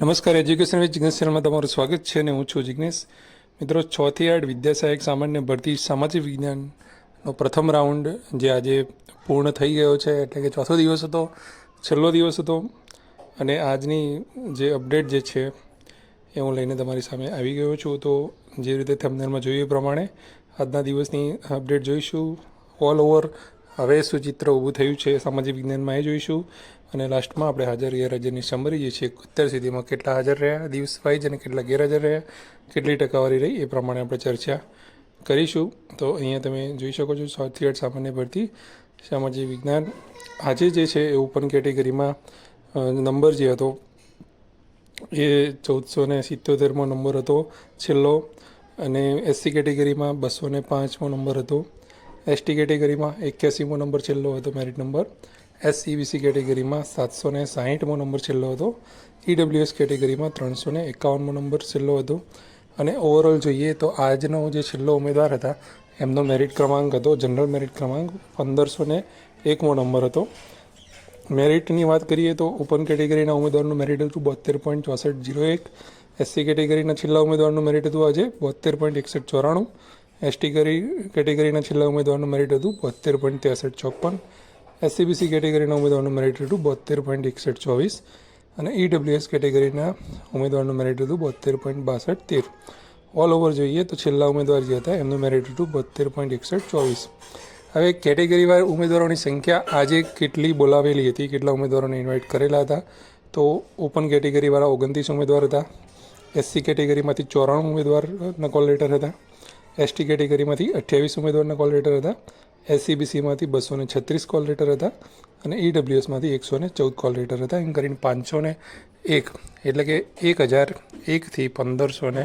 નમસ્કાર education with Jignesh ચેનલમાં તમારું સ્વાગત છે અને હું છું જિગ્નેશ મિત્રો છ થી આઠ વિદ્યા સહાયક સામાન્ય ભરતી સામાજિક વિજ્ઞાનનો પ્રથમ રાઉન્ડ જે આજે પૂર્ણ થઈ ગયો છે, એટલે કે ચોથો દિવસ હતો, છેલ્લો દિવસ હતો, અને આજની જે અપડેટ જે છે એ હું લઈને તમારી સામે આવી ગયો છું. તો જે રીતે થંબનેલમાં જોયું એ પ્રમાણે આજના દિવસની અપડેટ જોઈશું. ઓલ ઓવર હવે શું ચિત્ર ઊભું થયું છે, સામાજિક વિજ્ઞાનમાં એ જોઈશું. અને લાસ્ટમાં આપણે હાજર ગેરહાજરની સમરી જે છે, અત્યાર સુધીમાં કેટલા હાજર રહ્યા, દિવસ વાઇઝ અને કેટલા ગેરહાજર રહ્યા, કેટલી ટકાવારી રહી, એ પ્રમાણે આપણે ચર્ચા કરીશું. તો અહીંયા તમે જોઈ શકો છો સૌથી આઠ સામાન્ય ભરતી, સામાજિક વિજ્ઞાન. આજે જે છે, એ ઓપન કેટેગરીમાં નંબર જે હતો, એ ચૌદસો ને સિત્તોતેરમો નંબર હતો છેલ્લો અને એસસી કેટેગરીમાં બસો ને પાંચમો નંબર હતો. એસટી કેટેગરીમાં એક્યાસીમો નંબર છેલ્લો હતો મેરિટ નંબર એસસીબીસી કેટેગરીમાં સાતસો ને સાહીઠમો નંબર છેલ્લો હતો. ઈડબ્લ્યુએસ કેટેગરીમાં ત્રણસો ને એકાવનમો નંબર છેલ્લો હતો. અને ઓવરઓલ જોઈએ તો આજનો જે છેલ્લો ઉમેદવાર હતા, એમનો મેરિટ ક્રમાંક હતો જનરલ મેરિટ ક્રમાંક પંદરસો ને એકમો નંબર હતો. મેરિટની વાત કરીએ તો ઓપન કેટેગરીના ઉમેદવારનું મેરિટ હતું બોતેર પોઈન્ટ ચોસઠ જીરો એક. એસસી કેટેગરીના છેલ્લા ઉમેદવારનું મેરિટ હતું આજે બોતેર પોઈન્ટ એકસઠ ચોરાણું. એસટી કેટેગરીના છેલ્લા ઉમેદવારનું મેરિટ હતું બોતેર પોઈન્ટ ત્રેસઠ ચોપન. એસસીબીસી કેટેગરીના ઉમેદવારનું મેરિટ હતું બોતેર પોઈન્ટ એકસઠ ચોવીસ અને ઈડબ્લ્યુએસ કેટેગરીના ઉમેદવારનું મેરિટ હતું બોતેર પોઈન્ટ બાસઠ તેર. ઓલ ઓવર જોઈએ તો છેલ્લા ઉમેદવાર જે હતા એમનું મેરિટ હતું બોતેર પોઈન્ટ એકસઠ ચોવીસ. હવે કેટેગરીવાર ઉમેદવારોની સંખ્યા આજે કેટલી બોલાવેલી હતી, કેટલા ઉમેદવારોને ઇન્વાઇટ કરેલા હતા? તો ઓપન કેટેગરીવાળા ઓગણત્રીસ ઉમેદવાર હતા એસસી કેટેગરીમાંથી ચોરાણું ઉમેદવારના કોલ લેટર હતા એસટી કેટેગરીમાંથી અઠ્યાવીસ ઉમેદવારના કોલ લેટર હતા એસસીબીસીમાંથી બસો ને છત્રીસ કોલ લેટર હતા અને ઈડબ્લ્યુએસમાંથી એકસો ને ચૌદ કોલ લેટર હતા. એમ કરીને પાંચસો ને એક, એટલે કે એક હજાર એકથી પંદરસો ને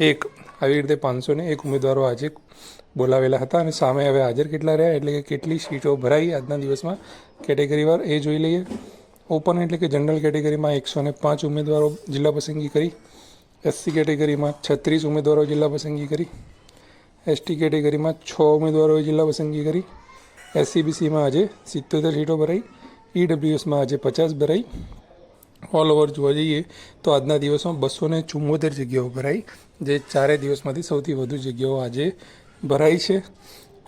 એક, આવી રીતે પાંચસો ને એક ઉમેદવારો આજે બોલાવેલા હતા અને સામે હવે હાજર કેટલા રહ્યા, એટલે કે કેટલી સીટો ભરાઈ આજના દિવસમાં? કેટેગરીવાર એ જોઈ લઈએ. ઓપન એટલે કે જનરલ કેટેગરીમાં એકસો ને પાંચ ઉમેદવારો જિલ્લા પસંદગી કરી. એસસી કેટેગરીમાં છત્રીસ ઉમેદવારો જિલ્લા પસંદગી કરી. એસટી કેટેગરીમાં છ ઉમેદવારોએ જિલ્લા પસંદગી કરી. એસસીબીસીમાં આજે સિત્તોતેર સીટો ભરાઈ. ઈડબ્લ્યુએસમાં આજે પચાસ ભરાઈ. ઓલ ઓવર જોવા જઈએ તો આજના દિવસમાં બસો ને ચુમ્મોતેર જગ્યાઓ ભરાઈ, જે ચારે દિવસમાંથી સૌથી વધુ જગ્યાઓ આજે ભરાઈ છે.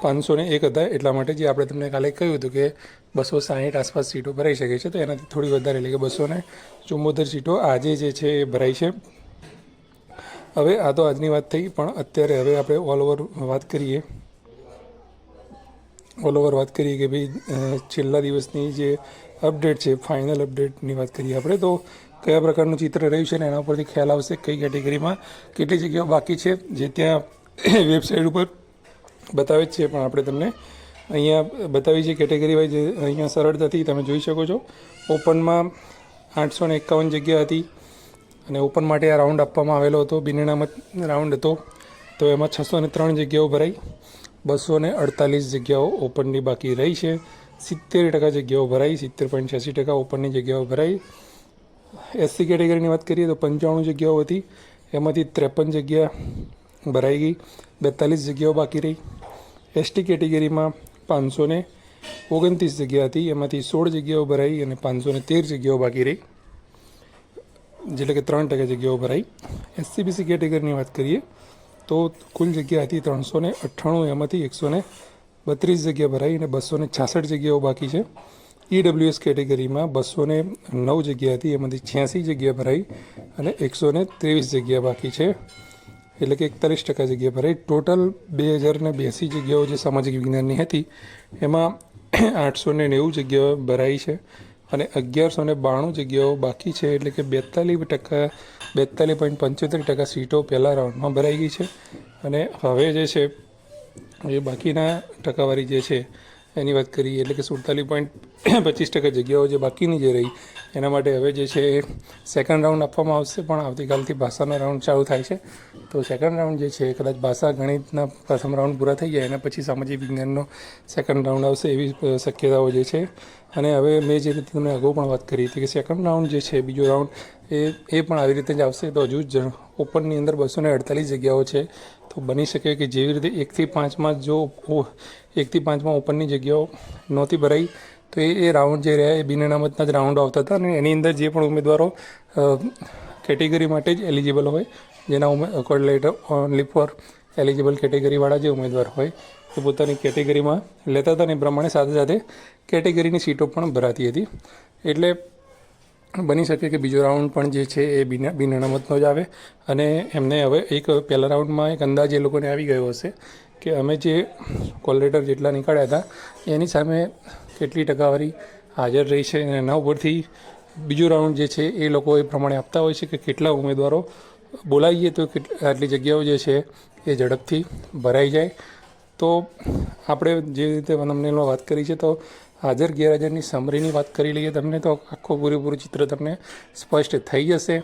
પાંચસો ને એક હતા, એટલા માટે જે આપણે તમને કાલે કહ્યું હતું કે બસો સાહીઠ આસપાસ સીટો ભરાઈ શકે છે, તો એનાથી થોડી વધારે એટલે કે બસો ને ચુમ્મોતેર સીટો આજે જે છે એ ભરાઈ છે. હવે આ તો આજની વાત થઈ, પણ અત્યારે હવે આપણે ઓલ ઓવર વાત કરીએ. ઓલ ઓવર વાત કરીએ કે ભાઈ છેલ્લા દિવસની જે અપડેટ છે ફાઇનલ અપડેટની વાત કરીએ આપણે, તો કયા પ્રકારનું ચિત્ર રહ્યું છે ને એના ઉપરથી ખ્યાલ આવશે કઈ કેટેગરીમાં કેટલી જગ્યાઓ બાકી છે, જે ત્યાં વેબસાઇટ ઉપર બતાવે જ છે, પણ આપણે તમને અહીંયા બતાવી છે કેટેગરી વાઇઝ અહીંયા સરળતાથી તમે જોઈ શકો છો. ઓપનમાં આઠસો ને એકાવન જગ્યા હતી. અને ઓપન માટે આ રાઉન્ડ આપવામાં આવેલો હતો. બિનનામત રાઉન્ડ હતો. તો એમાં છસો ને ત્રણ જગ્યાઓ ભરાઈ. બસો ને અડતાલીસ જગ્યાઓ ઓપનની બાકી રહી છે. સિત્તેર ટકા જગ્યાઓ ભરાઈ. સિત્તેર પોઈન્ટ છ્યાસી ટકા ઓપનની જગ્યાઓ ભરાઈ. એસસી કેટેગરીની વાત કરીએ તો પંચાણું જગ્યાઓ હતી. એમાંથી ત્રેપન જગ્યા ભરાઈ ગઈ. બેતાલીસ જગ્યાઓ બાકી રહી. એસટી કેટેગરીમાં પાંચસો ઓગણત્રીસ જગ્યા હતી. એમાંથી સોળ જગ્યાઓ ભરાઈ અને પાંચસો તેર જગ્યાઓ બાકી રહી. એટલે કે ત્રણ ટકા જગ્યાઓ ભરાઈ એસસીબીસી કેટેગરીની વાત કરીએ તો કુલ જગ્યા હતી ત્રણસો ને અઠ્ઠાણું એમાંથી એકસો ને બત્રીસ જગ્યા ભરાઈ અને બસો ને છાસઠ જગ્યાઓ બાકી છે ઈડબ્લ્યુએસ કેટેગરીમાં બસો ને નવ જગ્યા હતી એમાંથી છ્યાસી જગ્યા ભરાઈ અને એકસો ને ત્રેવીસ જગ્યા બાકી છે એટલે કે એકતાલીસ ટકા જગ્યા ભરાઈ ટોટલ બે હજાર ને બ્યાસી જગ્યાઓ જે સામાજિક વિજ્ઞાનની હતી, એમાં આઠસો ને નેવું જગ્યાઓ ભરાઈ છે। અને અગિયારસો ને બાણું જગ્યાઓ બાકી છે, એટલે કે બેતાલીસ ટકા, બેતાલીસ પોઈન્ટ પંચોતેર ટકા સીટો પહેલાં રાઉન્ડમાં ભરાઈ ગઈ છે. અને હવે જે છે, એ બાકીના ટકાવારી જે છે, એની વાત કરીએ, એટલે કે સુડતાલીસ પોઈન્ટ પચીસ ટકા જગ્યાઓ જે બાકીની જે રહી, એના માટે હવે જે છે, એ સેકન્ડ રાઉન્ડ આપવામાં આવશે, પણ આવતીકાલથી ભાષાનો રાઉન્ડ ચાલુ થાય છે. તો સેકન્ડ રાઉન્ડ જે છે, કદાચ ભાષા, ગણિતના પ્રથમ રાઉન્ડ પૂરા થઈ જાય, એના પછી સામાજિક વિજ્ઞાનનો સેકન્ડ રાઉન્ડ આવશે, એવી શક્યતાઓ જે છે અને હવે મેં જે રીતે તમને અગાઉ પણ વાત કરી હતી કે સેકન્ડ રાઉન્ડ જે છે, બીજો રાઉન્ડ એ એ પણ આવી રીતે જ આવશે. તો હજુ જ ઓપનની અંદર બસો ને અડતાલીસ જગ્યાઓ છે. તો બની શકે કે જેવી રીતે એકથી પાંચમાં જો એકથી પાંચમાં ઓપનની જગ્યાઓ નહોતી ભરાઈ, તો એ એ રાઉન્ડ જે રહ્યા, એ બિન અનામતના જ રાઉન્ડ આવતા હતા. અને એની અંદર જે પણ ઉમેદવારો કેટેગરી માટે જ એલિજિબલ હોય, જેના ઉમે કોર્ડિનેટર ઓનલી ફોર એલિજિબલ કેટેગરીવાળા જે ઉમેદવાર હોય, એ પોતાની કેટેગરીમાં લેતા હતા ને એ પ્રમાણે સાથે સાથે કેટેગરીની સીટો પણ ભરાતી હતી. એટલે બની શકે કે બીજો રાઉન્ડ પણ જે છે એ બિન બિન અનામતનો જ આવે અને એમને હવે એક પહેલા રાઉન્ડમાં એક અંદાજ એ લોકોને આવી ગયો હશે કે અમે જે કોલ લેટર જેટલા નીકળ્યા હતા, એની સામે કેટલી ટકાવારી હાજર રહી છે અને એના ઉપરથી બીજો રાઉન્ડ જે છે એ લોકો એ પ્રમાણે આપતા હોય છે કે કેટલા ઉમેદવારો બોલાવીએ તો આટલી જગ્યાઓ જે છે એ ઝડપથી ભરાઈ જાય. તો આપણે જે રીતે તમને વાત કરી છે, તો હાજર ગેરહાજરની સમરીની વાત કરી લઈએ તમને, તો આખું પૂરેપૂરું ચિત્ર તમને સ્પષ્ટ થઈ જશે.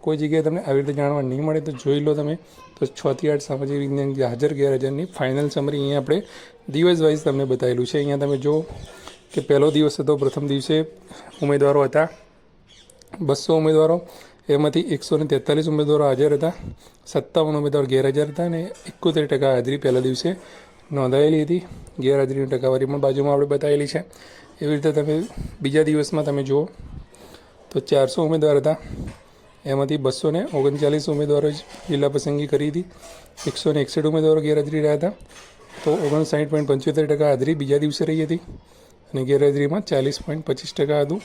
કોઈ જગ્યાએ તમને આવી રીતે જાણવા નહીં મળે, તો જોઈ લો તમે. તો છથી આઠ સામાજિક વિજ્ઞાન હાજર ગેરહાજરની ફાઇનલ સમરી અહીંયા આપણે દિવસ વાઇઝ તમને બતાવેલું છે. અહીંયા તમે જો કે પહેલો દિવસ હતો, પ્રથમ દિવસે ઉમેદવારો હતા. બસો ઉમેદવારો. એમાંથી એકસો ને તેતાલીસ ઉમેદવારો હાજર હતા સત્તાવન ઉમેદવાર ગેરહાજર હતા અને એકોતેર ટકા હાજરી પહેલા દિવસે નોંધાયેલી હતી ગેરહાજરીની ટકાવારી પણ બાજુમાં આપણે બતાવેલી છે એવી રીતે તમે બીજા દિવસમાં તમે જુઓ તો ચારસો ઉમેદવાર હતા એમાંથી બસો ને ઓગણચાલીસ ઉમેદવારો જિલ્લા પસંદગી કરી હતી એકસો ને એકસઠ ઉમેદવારો ગેરહાજરી રહ્યા હતા તો ઓગણસાઠ પોઈન્ટ પંચોતેર ટકા હાજરી બીજા દિવસે રહી હતી અને ગેરહાજરીમાં ચાલીસ પોઈન્ટ પચીસ ટકા હતું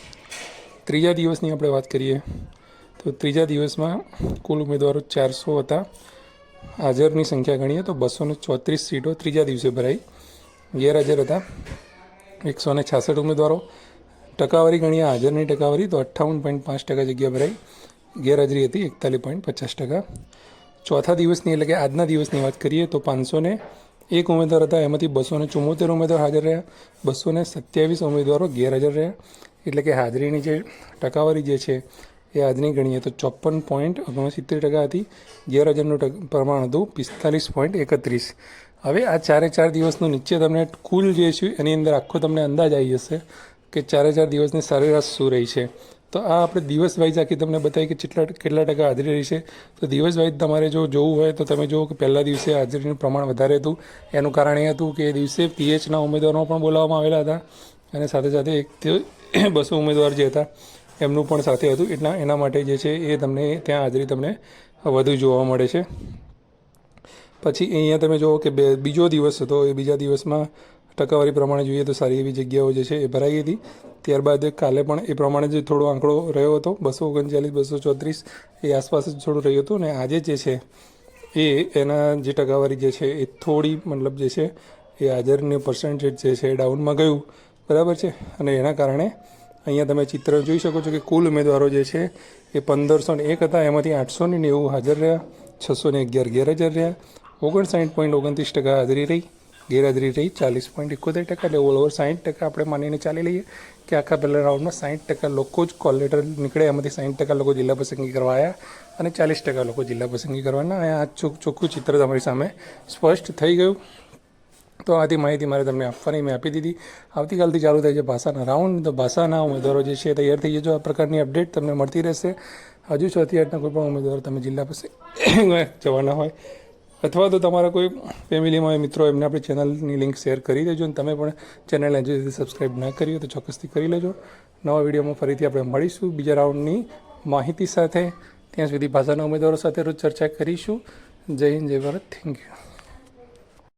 ત્રીજા દિવસની આપણે વાત કરીએ તો ત્રીજા દિવસમાં કુલ ઉમેદવારો ચારસો હતા. હાજરની સંખ્યા ગણીએ તો બસોને ચોત્રીસ સીટો ત્રીજા દિવસે ભરાઈ. ગેરહાજર હતા. એકસો ને છાસઠ ઉમેદવારો. ટકાવારી ગણીએ હાજરની ટકાવારી તો અઠ્ઠાવન પોઈન્ટ પાંચ ટકા જગ્યા ભરાઈ. ગેરહાજરી હતી એકતાલીસ પોઈન્ટ પચાસ ટકા. ચોથા દિવસની એટલે કે આજના દિવસની વાત કરીએ તો પાંચસો એક ઉમેદવાર હતા. એમાંથી બસો ને ચુમ્મોતેર ઉમેદવાર હાજર રહ્યા. બસો સત્યાવીસ ઉમેદવારો ગેરહાજર રહ્યા. એટલે કે હાજરીની જે ટકાવારી જે છે એ આજની ગણીએ તો ચોપન પોઈન્ટ ઓગણસિત્તેર ટકા હતી. ગેરહાજરનું પ્રમાણ હતું પિસ્તાલીસ પોઈન્ટ એકત્રીસ. હવે આ ચારે ચાર દિવસનું નીચે તમને કુલ જે છે એની અંદર આખો તમને અંદાજ આવી જશે કે ચારે ચાર દિવસની સરેરાશ શું રહી છે. તો આ આપણે દિવસ વાઇઝ આખી તમને બતાવી કે કેટલા કેટલા ટકા હાજરી રહી છે. તો દિવસ વાઇઝ તમારે જો જોવું હોય તો તમે જુઓ કે પહેલા દિવસે હાજરીનું પ્રમાણ વધારે હતું. એનું કારણ એ હતું કે એ દિવસે પીએચના ઉમેદવારો પણ બોલાવવામાં આવેલા હતા. અને સાથે સાથે એક બસો ઉમેદવાર જે હતા એમનું પણ સાથે હતું. એટલા, એના માટે જે છે એ તમને ત્યાં હાજરી તમને વધુ જોવા મળે છે. પછી અહીંયા તમે જુઓ કે બે, બીજો દિવસ હતો. એ બીજા દિવસમાં ટકાવારી પ્રમાણે જોઈએ તો સારી એવી જગ્યાઓ જે છે એ ભરાઈ હતી. ત્યારબાદ કાલે પણ એ પ્રમાણે જ થોડો આંકડો રહ્યો હતો. બસો ઓગણચાલીસ, બસો ચોત્રીસ એ આસપાસ જ થોડું રહ્યું હતું. અને આજે જે છે એ, એના જે ટકાવારી જે છે એ થોડી મતલબ જે છે એ હાજરની પર્સન્ટેજ જે છે એ ડાઉનમાં ગયું. બરાબર છે? અને એના કારણે અહીંયા તમે ચિત્ર જોઈ શકો છો કે કુલ ઉમેદવારો જે છે એ પંદરસો ને એક હતા. એમાંથી આઠસો ને નેવું હાજર રહ્યા, છસો ને અગિયાર ગેરહાજર રહ્યા. ઓગણસાઠ પોઈન્ટ ઓગણત્રીસ ટકા હાજરી રહી, ગેરહાજરી રહી ચાલીસ પોઈન્ટ એકોતેર ટકા. એટલે ઓલ ઓવર સાઠ ટકા આપણે માનીને ચાલી લઈએ કે આખા પહેલા રાઉન્ડમાં સાઠ ટકા લોકો જ કોલ લેટર નીકળે. એમાંથી સાઠ ટકા લોકો જિલ્લા પસંદગી કરવા આવ્યા અને ચાલીસ ટકા લોકો જિલ્લા પસંદગી કરવાના. આ ચોખ્ખું ચિત્ર તમારી સામે સ્પષ્ટ થઈ ગયું. તો આથી માહિતી મારે તમને આપવાની મેં આપી દીધી. આવતીકાલથી ચાલુ થાય છે ભાષાના રાઉન્ડ તો ભાષાના ઉમેદવારો જે છે તૈયાર થઈ જજો. આ પ્રકારની અપડેટ તમને મળતી રહેશે. હજુ છ થી આઠના કોઈ પણ ઉમેદવાર તમે જિલ્લા પાસે જવાના હોય અથવા તો તમારા કોઈ ફેમિલીમાં મિત્રો, એમને આપણી ચેનલની લિંક શેર કરી દેજો અને તમે પણ ચેનલને હજુ સુધી સબસ્ક્રાઈબ ના કરી તો ચોક્કસથી કરી લેજો. નવા વિડીયોમાં ફરીથી આપણે મળીશું બીજા રાઉન્ડની માહિતી સાથે. ત્યાં સુધી ભાષાના ઉમેદવારો સાથે રોજ ચર્ચા કરીશું. જય હિન્દ, જય ભારત. Thank you